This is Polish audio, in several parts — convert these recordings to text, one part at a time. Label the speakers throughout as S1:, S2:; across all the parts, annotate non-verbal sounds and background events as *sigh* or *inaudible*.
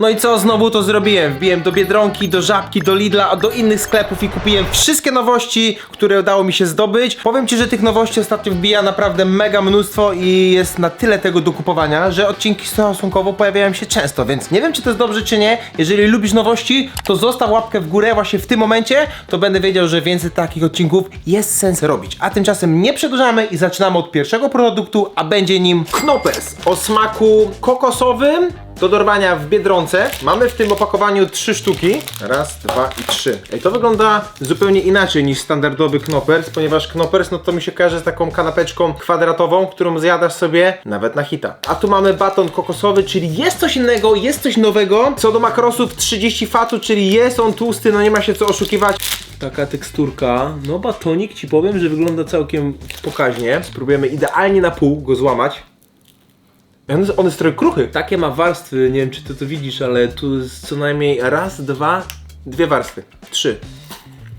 S1: No i co, znowu to zrobiłem. Wbiłem do Biedronki, do Żabki, do Lidla, a do innych sklepów i kupiłem wszystkie nowości, które udało mi się zdobyć. Powiem Ci, że tych nowości ostatnio wbija naprawdę mega mnóstwo i jest na tyle tego do kupowania, że odcinki stosunkowo pojawiają się często, więc nie wiem, czy to jest dobrze, czy nie. Jeżeli lubisz nowości, to zostaw łapkę w górę właśnie w tym momencie, to będę wiedział, że więcej takich odcinków jest sens robić. A tymczasem nie przedłużamy i zaczynamy od pierwszego produktu, a będzie nim Knopers o smaku kokosowym do dorwania w Biedronce. Mamy w tym opakowaniu trzy sztuki. Raz, dwa i trzy. Ej, to wygląda zupełnie inaczej niż standardowy Knoppers, ponieważ Knoppers, no to mi się kojarzy z taką kanapeczką kwadratową, którą zjadasz sobie nawet na hita. A tu mamy baton kokosowy, czyli jest coś innego, jest coś nowego. Co do makrosów 30 fatu, czyli jest on tłusty, no nie ma się co oszukiwać. Taka teksturka, no batonik ci powiem, że wygląda całkiem pokaźnie. Spróbujemy idealnie na pół go złamać. On jest, on jest trochę kruchy. Takie ma warstwy, nie wiem czy ty to widzisz, ale tu jest co najmniej raz, dwa, dwie warstwy. Trzy.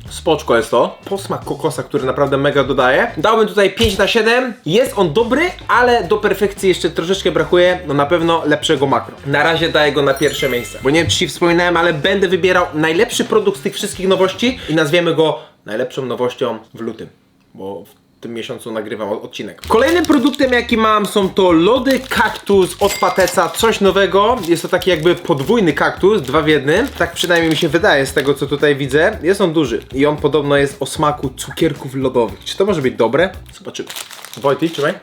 S1: Spoczko jest to. Posmak kokosa, który naprawdę mega dodaje. Dałbym tutaj 5 na 7. Jest on dobry, ale do perfekcji jeszcze troszeczkę brakuje. No na pewno lepszego makro. Na razie daję go na pierwsze miejsce. Bo nie wiem czy ci wspominałem, ale będę wybierał najlepszy produkt z tych wszystkich nowości i nazwiemy go najlepszą nowością w lutym. Bo tym miesiącu nagrywam odcinek. Kolejnym produktem jaki mam są to lody kaktus od Pateca, coś nowego. Jest to taki jakby podwójny kaktus, dwa w jednym. Tak przynajmniej mi się wydaje z tego co tutaj widzę. Jest on duży i on podobno jest o smaku cukierków lodowych. Czy to może być dobre? Zobaczymy. Wojty, trzymaj.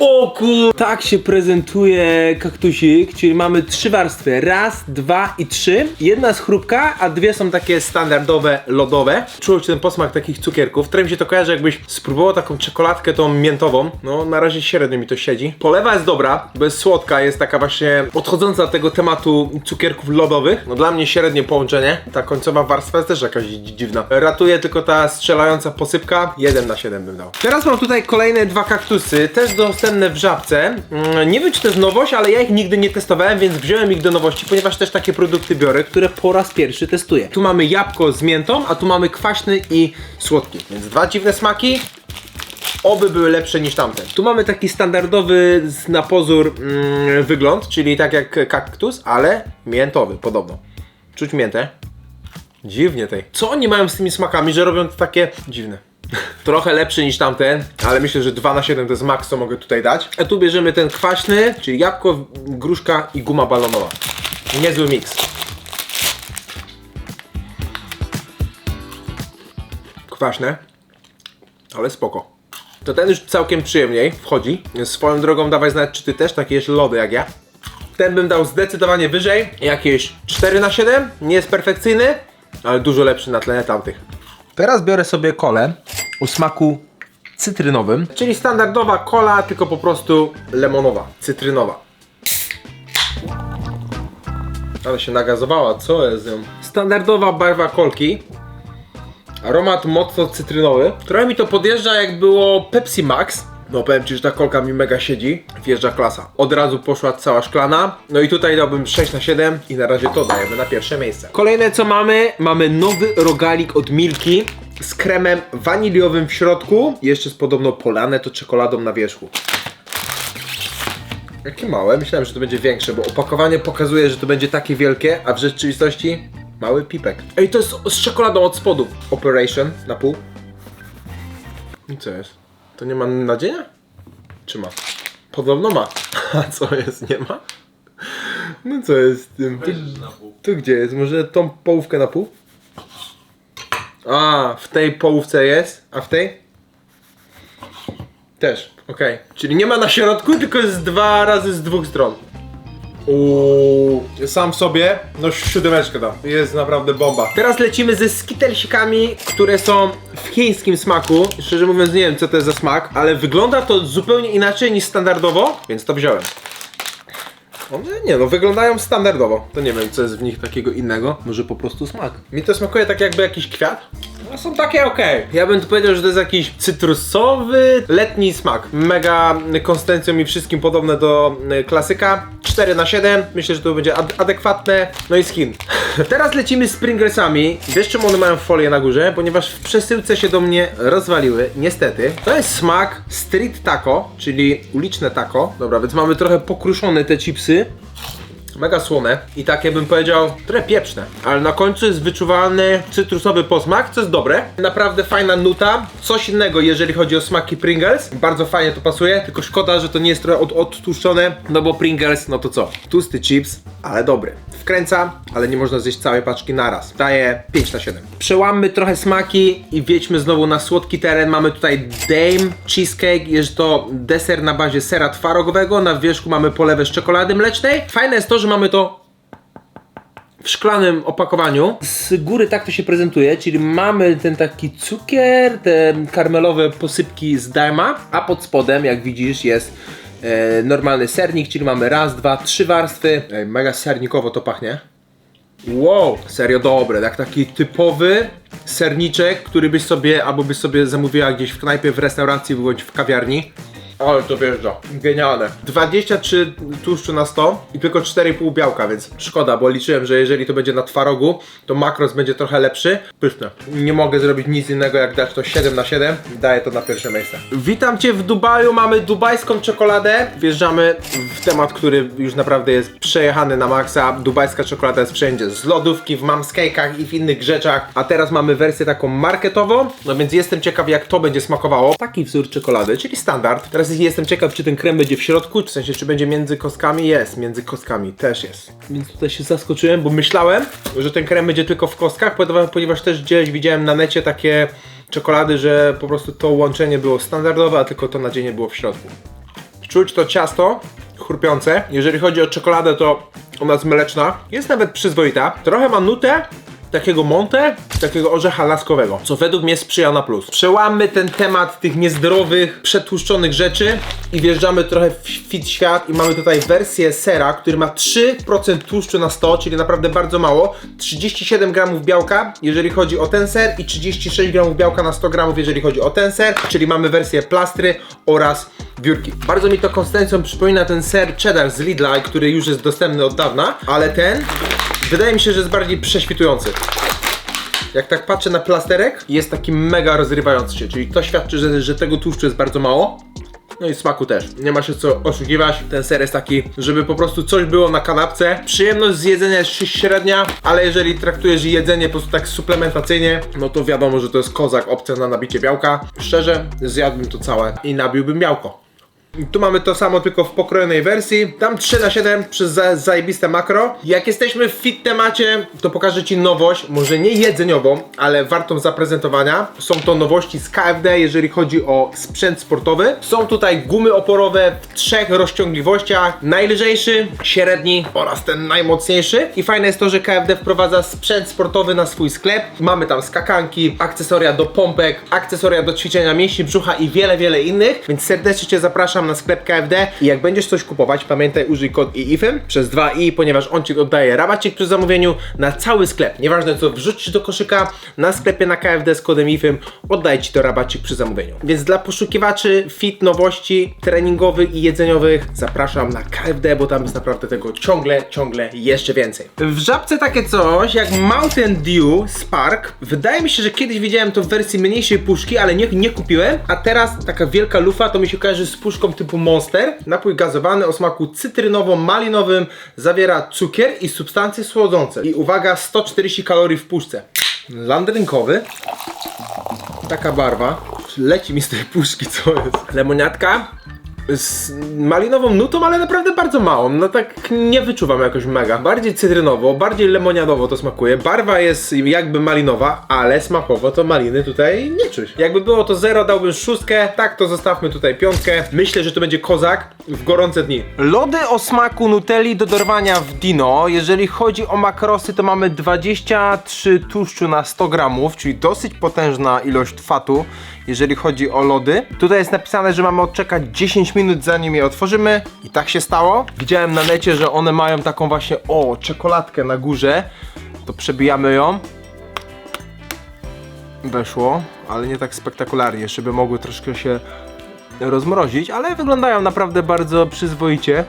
S1: O kur... Tak się prezentuje kaktusik, czyli mamy trzy warstwy. Raz, dwa i trzy. Jedna jest chrupka, a dwie są takie standardowe, lodowe. Czuć ten posmak takich cukierków. Trochę mi się to kojarzy, jakbyś spróbował taką czekoladkę tą miętową. No, na razie średnio mi to siedzi. Polewa jest dobra, bo jest słodka, jest taka właśnie odchodząca od tego tematu cukierków lodowych. No dla mnie średnie połączenie. Ta końcowa warstwa jest też jakaś dzi- dziwna. Ratuje tylko ta strzelająca posypka. 1 na 7 bym dał. Teraz mam tutaj kolejne dwa kaktusy, też dostępne w żabce. Mm, Nie wiem czy to jest nowość, ale ja ich nigdy nie testowałem, więc wziąłem ich do nowości, ponieważ też takie produkty biorę, które po raz pierwszy testuję. Tu mamy jabłko z miętą, a tu mamy kwaśny i słodki. Więc dwa dziwne smaki. Oby były lepsze niż tamte. Tu mamy taki standardowy na pozór mm, wygląd, czyli tak jak kaktus, ale miętowy podobno. Czuć miętę. Dziwnie tej. Co oni mają z tymi smakami, że robią to takie dziwne? Trochę lepszy niż tamten, ale myślę, że 2 na 7 to jest maks, co mogę tutaj dać. A tu bierzemy ten kwaśny, czyli jabłko, gruszka i guma balonowa. Niezły miks. Kwaśne, ale spoko. To ten już całkiem przyjemniej wchodzi. Swoją drogą dawaj znać, czy ty też takie jesz lody jak ja. Ten bym dał zdecydowanie wyżej, jakieś 4 na 7 nie jest perfekcyjny, ale dużo lepszy na tle tamtych. Teraz biorę sobie kolę o smaku cytrynowym, czyli standardowa kola, tylko po prostu lemonowa, cytrynowa. Ale się nagazowała, co jest nią? Standardowa barwa kolki. Aromat mocno cytrynowy. Trochę mi to podjeżdża jak było Pepsi Max. No powiem Ci, że ta kolka mi mega siedzi. Wjeżdża klasa. Od razu poszła cała szklana. No i tutaj dałbym 6 na 7 i na razie to dajemy na pierwsze miejsce. Kolejne co mamy, mamy nowy rogalik od Milki z kremem waniliowym w środku. Jeszcze jest podobno polane to czekoladą na wierzchu. Jakie małe? Myślałem, że to będzie większe, bo opakowanie pokazuje, że to będzie takie wielkie, a w rzeczywistości mały pipek. Ej, to jest z czekoladą od spodu. Operation na pół. I co jest? To nie ma nadzienia? Czy ma? Podobno ma. *laughs* A co jest? Nie ma? No co jest z tym? Tu, tu gdzie jest? Może tą połówkę na pół? A, w tej połówce jest, a w tej? Też, okej. Czyli nie ma na środku, tylko jest dwa razy z dwóch stron. Uuu, sam sobie, no siódemeczkę dam. Jest naprawdę bomba. Teraz lecimy ze skitelsikami, które są w chińskim smaku. Szczerze mówiąc nie wiem co to jest za smak, ale wygląda to zupełnie inaczej niż standardowo, więc to wziąłem. One nie no, wyglądają standardowo. To nie wiem co jest w nich takiego innego. Może po prostu smak. Mi to smakuje tak jakby jakiś kwiat. No są takie okej. Ja bym tu powiedział, że to jest jakiś cytrusowy, letni smak. Mega konsystencją i wszystkim podobne do y, klasyka. 4 na 7. Myślę, że to będzie ad adekwatne. No i z Chin. *laughs* Teraz lecimy z Pringlesami. Wiesz czemu one mają folię na górze? Ponieważ w przesyłce się do mnie rozwaliły. Niestety. To jest smak street taco, czyli uliczne taco. Dobra, więc mamy trochę pokruszone te chipsy. Mega słone i takie bym powiedział trochę pieprzne, ale na końcu jest wyczuwalny cytrusowy posmak, co jest dobre. Naprawdę fajna nuta, coś innego jeżeli chodzi o smaki Pringles. Bardzo fajnie to pasuje, tylko szkoda, że to nie jest trochę od, odtłuszczone, no bo Pringles, no to co? Tłusty chips, ale dobry. Wkręca, ale nie można zjeść całej paczki naraz. Daje 5 na 7. Przełammy trochę smaki i wjedźmy znowu na słodki teren. Mamy tutaj Dame Cheesecake, jest to deser na bazie sera twarogowego, na wierzchu mamy polewę z czekolady mlecznej. Fajne jest to, że mamy to w szklanym opakowaniu. Z góry tak to się prezentuje, czyli mamy ten taki cukier, te karmelowe posypki z Dama, a pod spodem, jak widzisz, jest e, normalny sernik, czyli mamy raz, dwa, trzy warstwy. Ej, mega sernikowo to pachnie. Wow, serio dobre, jak taki typowy serniczek, który byś sobie, albo byś sobie zamówiła gdzieś w knajpie, w restauracji, bądź w kawiarni. Ale to wjeżdża. Genialne. 23 tłuszczu na 100 i tylko 4,5 białka, więc szkoda, bo liczyłem, że jeżeli to będzie na twarogu, to makros będzie trochę lepszy. Pyszne. Nie mogę zrobić nic innego jak dać to 7 na 7. Daję to na pierwsze miejsce. Witam Cię w Dubaju. Mamy dubajską czekoladę. Wjeżdżamy w temat, który już naprawdę jest przejechany na maksa. Dubajska czekolada jest wszędzie. Z lodówki, w mamskake'ach i w innych rzeczach. A teraz mamy wersję taką marketową. No więc jestem ciekaw jak to będzie smakowało. Taki wzór czekolady, czyli standard. Teraz jestem ciekaw czy ten krem będzie w środku, w sensie czy będzie między kostkami. Jest, między kostkami też jest. Więc tutaj się zaskoczyłem, bo myślałem, że ten krem będzie tylko w kostkach, ponieważ- też gdzieś widziałem na necie takie czekolady, że po prostu to łączenie było standardowe, a tylko to nadzienie było w środku. Czuć to ciasto chrupiące. Jeżeli chodzi o czekoladę, to ona jest mleczna. Jest nawet przyzwoita. Trochę ma nutę takiego monte, takiego orzecha laskowego, co według mnie sprzyja na plus. Przełamy ten temat tych niezdrowych, przetłuszczonych rzeczy i wjeżdżamy trochę w fit świat i mamy tutaj wersję sera, który ma 3% tłuszczu na 100, czyli naprawdę bardzo mało. 37 gramów białka, jeżeli chodzi o ten ser i 36 gramów białka na 100 gramów, jeżeli chodzi o ten ser, czyli mamy wersję plastry oraz biurki. Bardzo mi to konsystencją przypomina ten ser cheddar z Lidla, który już jest dostępny od dawna, ale ten wydaje mi się, że jest bardziej prześwitujący. Jak tak patrzę na plasterek, jest taki mega rozrywający się, czyli to świadczy, że, że tego tłuszczu jest bardzo mało. No i smaku też. Nie ma się co oszukiwać. Ten ser jest taki, żeby po prostu coś było na kanapce. Przyjemność z jedzenia jest średnia, ale jeżeli traktujesz jedzenie po prostu tak suplementacyjnie, no to wiadomo, że to jest kozak, opcja na nabicie białka. Szczerze, zjadłbym to całe i nabiłbym białko. Tu mamy to samo, tylko w pokrojonej wersji. Tam 3 na 7 przez za, zajebiste makro. Jak jesteśmy w fit temacie, to pokażę Ci nowość, może nie jedzeniową, ale wartą zaprezentowania. Są to nowości z KFD, jeżeli chodzi o sprzęt sportowy. Są tutaj gumy oporowe w trzech rozciągliwościach. Najlżejszy, średni oraz ten najmocniejszy. I fajne jest to, że KFD wprowadza sprzęt sportowy na swój sklep. Mamy tam skakanki, akcesoria do pompek, akcesoria do ćwiczenia mięśni brzucha i wiele, wiele innych. Więc serdecznie Cię zapraszam na sklep KFD i jak będziesz coś kupować, pamiętaj użyj kod IIFM przez 2i, ponieważ on Ci oddaje rabacik przy zamówieniu na cały sklep. Nieważne co wrzucisz do koszyka, na sklepie na KFD z kodem IIFM oddaje Ci to rabacik przy zamówieniu. Więc dla poszukiwaczy fit nowości treningowych i jedzeniowych zapraszam na KFD, bo tam jest naprawdę tego ciągle, ciągle jeszcze więcej. W żabce takie coś jak Mountain Dew Spark. Wydaje mi się, że kiedyś widziałem to w wersji mniejszej puszki, ale nie, nie kupiłem. A teraz taka wielka lufa to mi się kojarzy z puszką typu Monster. Napój gazowany o smaku cytrynowo-malinowym zawiera cukier i substancje słodzące. I uwaga, 140 kalorii w puszce. Landrynkowy. Taka barwa. Leci mi z tej puszki, co jest. Lemoniatka z malinową nutą, ale naprawdę bardzo małą. No tak nie wyczuwam jakoś mega. Bardziej cytrynowo, bardziej lemoniadowo to smakuje. Barwa jest jakby malinowa, ale smakowo to maliny tutaj nie czuć. Jakby było to zero, dałbym szóstkę. Tak, to zostawmy tutaj piątkę. Myślę, że to będzie kozak w gorące dni. Lody o smaku Nutelli do dorwania w Dino. Jeżeli chodzi o makrosy, to mamy 23 tłuszczu na 100 gramów, czyli dosyć potężna ilość fatu jeżeli chodzi o lody. Tutaj jest napisane, że mamy odczekać 10 minut zanim je otworzymy i tak się stało. Widziałem na necie, że one mają taką właśnie, o, czekoladkę na górze. To przebijamy ją. Weszło, ale nie tak spektakularnie, żeby mogły troszkę się rozmrozić, ale wyglądają naprawdę bardzo przyzwoicie.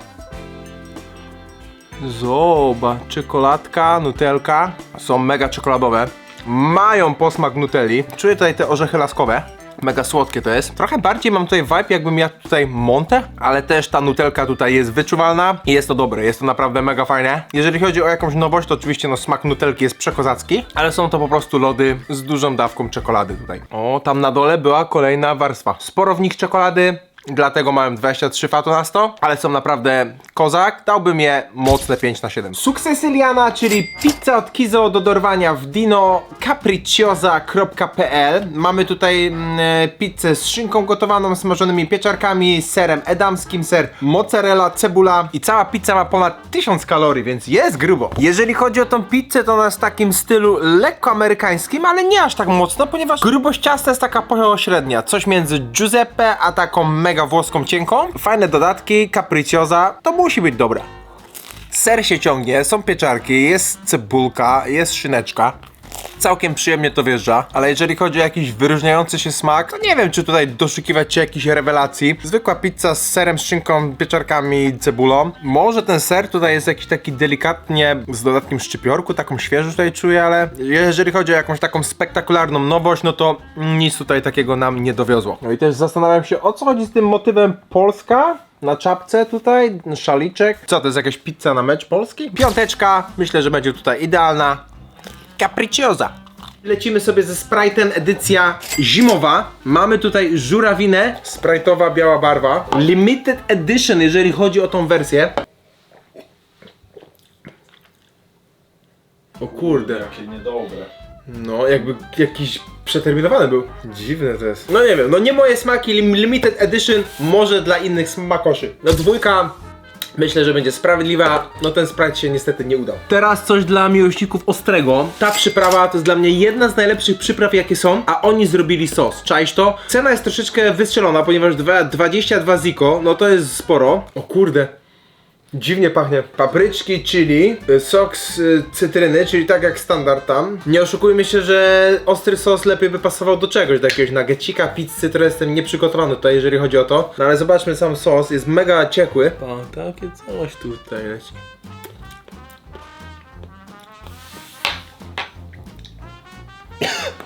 S1: Zobacz, czekoladka, nutelka są mega czekoladowe. Mają posmak nutelli. Czuję tutaj te orzechy laskowe. Mega słodkie to jest. Trochę bardziej mam tutaj vibe, jakbym jadł tutaj Monte, ale też ta nutelka tutaj jest wyczuwalna i jest to dobre, jest to naprawdę mega fajne. Jeżeli chodzi o jakąś nowość, to oczywiście no smak nutelki jest przekozacki, ale są to po prostu lody z dużą dawką czekolady tutaj. O, tam na dole była kolejna warstwa. Sporo w nich czekolady, Dlatego miałem 23 fato na 100, ale są naprawdę kozak. Dałbym je mocne 5 na 7. Sukcesyliana, czyli pizza od Kizo do dorwania w Dino capricciosa.pl. Mamy tutaj mm, e, pizzę z szynką gotowaną, smażonymi pieczarkami, serem edamskim, ser mozzarella, cebula i cała pizza ma ponad 1000 kalorii, więc jest grubo. Jeżeli chodzi o tą pizzę, to ona jest w takim stylu lekko amerykańskim, ale nie aż tak mocno, ponieważ grubość ciasta jest taka pośrednia. Coś między Giuseppe a taką mega włoską cienką. Fajne dodatki, capricciosa, to musi być dobre. Ser się ciągnie, są pieczarki, jest cebulka, jest szyneczka. Całkiem przyjemnie to wjeżdża, ale jeżeli chodzi o jakiś wyróżniający się smak, to nie wiem, czy tutaj doszukiwać się jakichś rewelacji. Zwykła pizza z serem, szynką, pieczarkami, cebulą. Może ten ser tutaj jest jakiś taki delikatnie z dodatkiem szczypiorku, taką świeżość tutaj czuję, ale jeżeli chodzi o jakąś taką spektakularną nowość, no to nic tutaj takiego nam nie dowiozło. No i też zastanawiam się, o co chodzi z tym motywem Polska? Na czapce tutaj, szaliczek. Co, to jest jakaś pizza na mecz Polski? Piąteczka, myślę, że będzie tutaj idealna. Capricciosa. Lecimy sobie ze Sprite'em edycja zimowa. Mamy tutaj żurawinę, sprite'owa biała barwa. Limited Edition, jeżeli chodzi o tą wersję. O kurde.
S2: Jakie niedobre.
S1: No, jakby jakiś przeterminowany był. Dziwne to jest. No nie wiem, no nie moje smaki, lim- limited edition, może dla innych smakoszy. No dwójka, myślę, że będzie sprawiedliwa, no ten Sprite się niestety nie udał. Teraz coś dla miłośników ostrego. Ta przyprawa to jest dla mnie jedna z najlepszych przypraw jakie są, a oni zrobili sos. Czaisz to? Cena jest troszeczkę wystrzelona, ponieważ dwa- 22 ziko, no to jest sporo. O kurde, Dziwnie pachnie. Papryczki, chili, y, sok z y, cytryny, czyli tak jak standard tam. Nie oszukujmy się, że ostry sos lepiej by pasował do czegoś, do jakiegoś nuggetsika, pizzy, które jestem nieprzygotowany tutaj, jeżeli chodzi o to. No ale zobaczmy sam sos, jest mega ciekły. O, takie coś tutaj leci.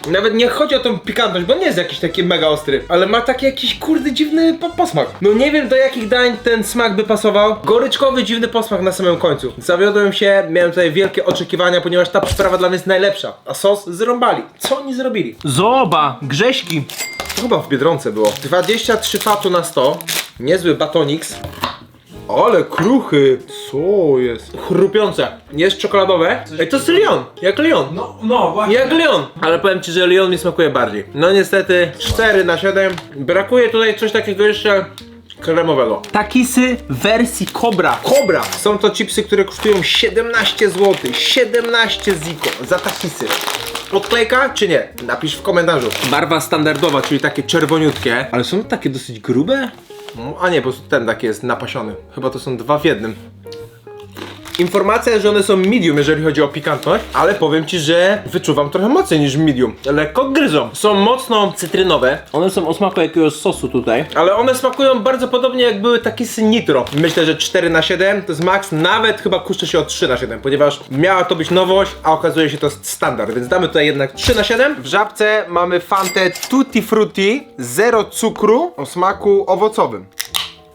S1: Nawet nie chodzi o tą pikantność, bo nie jest jakiś taki mega ostry, ale ma taki jakiś kurde dziwny po posmak. No nie wiem do jakich dań ten smak by pasował. Goryczkowy dziwny posmak na samym końcu. Zawiodłem się, miałem tutaj wielkie oczekiwania, ponieważ ta przyprawa dla mnie jest najlepsza. A sos zrąbali. Co oni zrobili? Zoba, grześki. To chyba w Biedronce było. 23 fatu na 100. Niezły batoniks. Ale kruchy! Co jest? Chrupiące. Jest czekoladowe. Ej, to jest Lyon. Jak Lyon.
S2: No, no właśnie.
S1: Jak Leon! Ale powiem ci, że Leon mi smakuje bardziej. No niestety 4 na 7. Brakuje tutaj coś takiego jeszcze kremowego. Takisy w wersji Cobra. Cobra! Są to chipsy, które kosztują 17 zł. 17 ziko za takisy. Odklejka czy nie? Napisz w komentarzu. Barwa standardowa, czyli takie czerwoniutkie. Ale są takie dosyć grube? A nie, po prostu ten taki jest napasiony. Chyba to są dwa w jednym. Informacja, że one są medium, jeżeli chodzi o pikantność, ale powiem ci, że wyczuwam trochę mocniej niż medium. Lekko gryzą. Są mocno cytrynowe. One są o smaku jakiegoś sosu tutaj. Ale one smakują bardzo podobnie jak były takie z nitro. Myślę, że 4 na 7 to jest max, nawet chyba kuszczy się o 3 na 7, ponieważ miała to być nowość, a okazuje się to standard, więc damy tutaj jednak 3 na 7. W żabce mamy Fantę Tutti Frutti, zero cukru o smaku owocowym.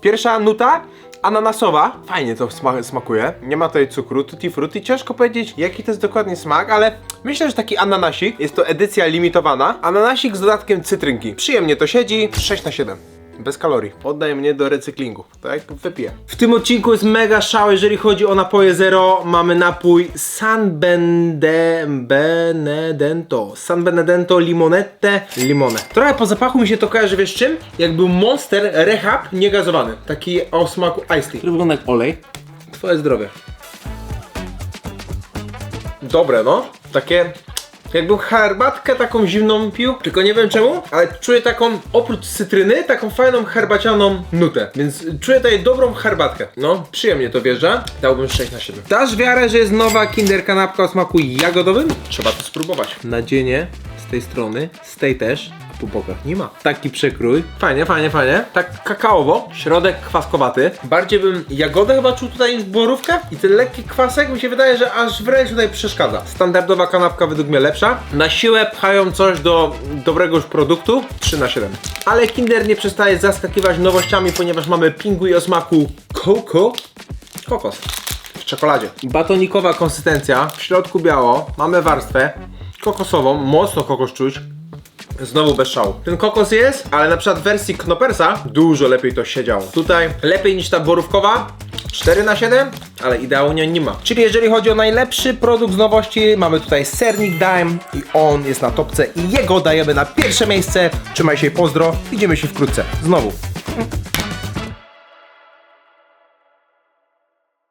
S1: Pierwsza nuta ananasowa. Fajnie to sma smakuje. Nie ma tutaj cukru, tutti frutti. Ciężko powiedzieć, jaki to jest dokładnie smak, ale myślę, że taki ananasik. Jest to edycja limitowana. Ananasik z dodatkiem cytrynki. Przyjemnie to siedzi. 6 na 7. Bez kalorii. Oddaj mnie do recyklingu. Tak? Wypiję. W tym odcinku jest mega szał, jeżeli chodzi o napoje zero. Mamy napój San Bende... Benedento. San Benedento Limonette Limone. Trochę po zapachu mi się to kojarzy, wiesz czym? Jak był Monster Rehab niegazowany. Taki o smaku iced tea. Który wygląda jak olej. Twoje zdrowie. Dobre, no. Takie Jakbym herbatkę taką zimną pił, tylko nie wiem czemu, ale czuję taką, oprócz cytryny, taką fajną herbacianą nutę. Więc czuję tutaj dobrą herbatkę. No, przyjemnie to wjeżdża. Dałbym 6 na 7. Dasz wiarę, że jest nowa Kinder kanapka o smaku jagodowym? Trzeba to spróbować. Nadzienie z tej strony, z tej też. Tu pokaż, nie ma. Taki przekrój. Fajnie, fajnie, fajnie. Tak kakaowo, środek kwaskowaty. Bardziej bym jagodę chyba czuł tutaj niż borówkę i ten lekki kwasek mi się wydaje, że aż wręcz tutaj przeszkadza. Standardowa kanapka według mnie lepsza. Na siłę pchają coś do dobrego już produktu. 3 na 7. Ale Kinder nie przestaje zaskakiwać nowościami, ponieważ mamy pingui o smaku coco. Kokos w czekoladzie. Batonikowa konsystencja, w środku biało, mamy warstwę kokosową, mocno kokos czuć. Znowu bez szału. Ten kokos jest, ale na przykład w wersji Knopersa dużo lepiej to siedziało. Tutaj lepiej niż ta borówkowa. 4 na 7, ale ideału nie, nie ma. Czyli jeżeli chodzi o najlepszy produkt z nowości, mamy tutaj sernik Dime i on jest na topce i jego dajemy na pierwsze miejsce. Trzymaj się, pozdro, widzimy się wkrótce. Znowu.